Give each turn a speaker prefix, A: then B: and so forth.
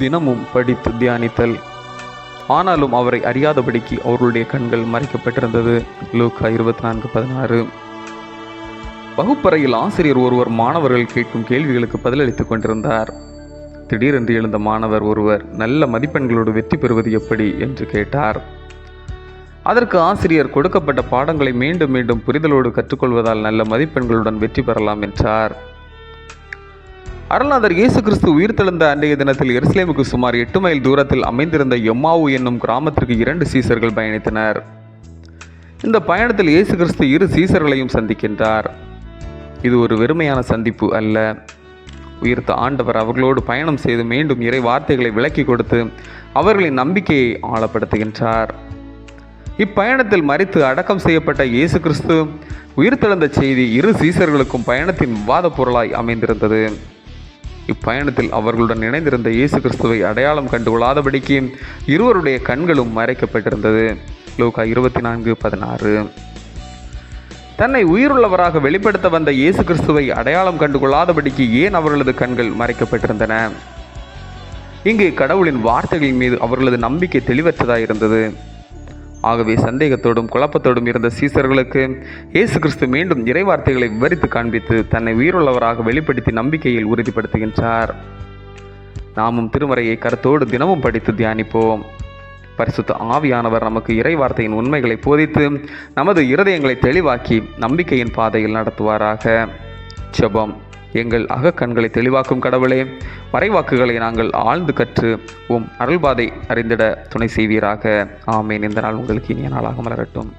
A: தினமும் படித்து தியானித்தல் ஆனாலும் அவரை அறியாதபடிக்கு அவருடைய கண்கள் மறைக்கப்பட்டிருந்தது லூக்கா இருபத்தி நான்கு பதினாறு வகுப்பறையில் ஆசிரியர் ஒருவர் மாணவர்கள் கேட்கும் கேள்விகளுக்கு பதிலளித்துக் கொண்டிருந்தார் திடீரென்று எழுந்த மாணவர் ஒருவர் நல்ல மதிப்பெண்களோடு வெற்றி பெறுவது எப்படி என்று கேட்டார் அதற்கு ஆசிரியர் கொடுக்கப்பட்ட பாடங்களை மீண்டும் மீண்டும் புரிதலோடு கற்றுக்கொள்வதால் நல்ல மதிப்பெண்களுடன் வெற்றி பெறலாம் என்றார் அருளாதர் இயேசு கிறிஸ்து உயிர்த்தெழுந்த அன்றைய தினத்தில் எருசலேமுக்கு சுமார் எட்டு மைல் தூரத்தில் அமைந்திருந்த எம்மாவு என்னும் கிராமத்திற்கு இரண்டு சீசர்கள் பயணித்தனர் இந்த பயணத்தில் இயேசு கிறிஸ்து இரு சீசர்களையும் சந்திக்கின்றார் இது ஒரு வெறுமையான சந்திப்பு அல்ல உயிர்த்த ஆண்டவர் அவர்களோடு பயணம் செய்து மீண்டும் இறை வார்த்தைகளை விளக்கி கொடுத்து அவர்களின் நம்பிக்கையை ஆழப்படுத்துகின்றார் இப்பயணத்தில் மறித்து அடக்கம் செய்யப்பட்ட இயேசு கிறிஸ்து உயிர்த்தெழுந்த செய்தி இரு சீசர்களுக்கும் பயணத்தின் வாத பொருளாய் அமைந்திருந்தது இப்பயணத்தில் அவர்களுடன் இணைந்திருந்த இயேசு கிறிஸ்துவை அடையாளம் கண்டுகொள்ளாதபடிக்கு இருவருடைய கண்களும் மறைக்கப்பட்டிருந்தது லோகா இருபத்தி நான்கு பதினாறு தன்னை உயிருள்ளவராக வெளிப்படுத்த வந்த இயேசு கிறிஸ்துவை அடையாளம் கண்டுகொள்ளாதபடிக்கு ஏன் அவர்களது கண்கள் மறைக்கப்பட்டிருந்தன இங்கு கடவுளின் வார்த்தைகளின் மீது அவர்களது நம்பிக்கை தெளிவற்றதாயிருந்தது ஆகவே சந்தேகத்தோடும் குழப்பத்தோடும் இருந்த சீசர்களுக்கு இயேசு கிறிஸ்து மீண்டும் இறைவார்த்தைகளை விவரித்து காண்பித்து தன்னை உயிருள்ளவராக வெளிப்படுத்தி நம்பிக்கையில் உறுதிப்படுத்துகின்றார் நாமும் திருமறையை கருத்தோடு தினமும் படித்து தியானிப்போம் பரிசுத்த ஆவியானவர் நமக்கு இறைவார்த்தையின் உண்மைகளை போதித்து நமது இருதயங்களை தெளிவாக்கி நம்பிக்கையின் பாதையில் நடத்துவாராக செபம் எங்கள் அகக்கண்களை தெளிவாக்கும் கடவுளே மறைவாக்குகளை நாங்கள் ஆழ்ந்து கற்று உம் அருள்பாதை அறிந்திட துணை செய்வீராக ஆமேன் இந்த நாள் உங்களுக்கு இனிய நாளாக மலரட்டும்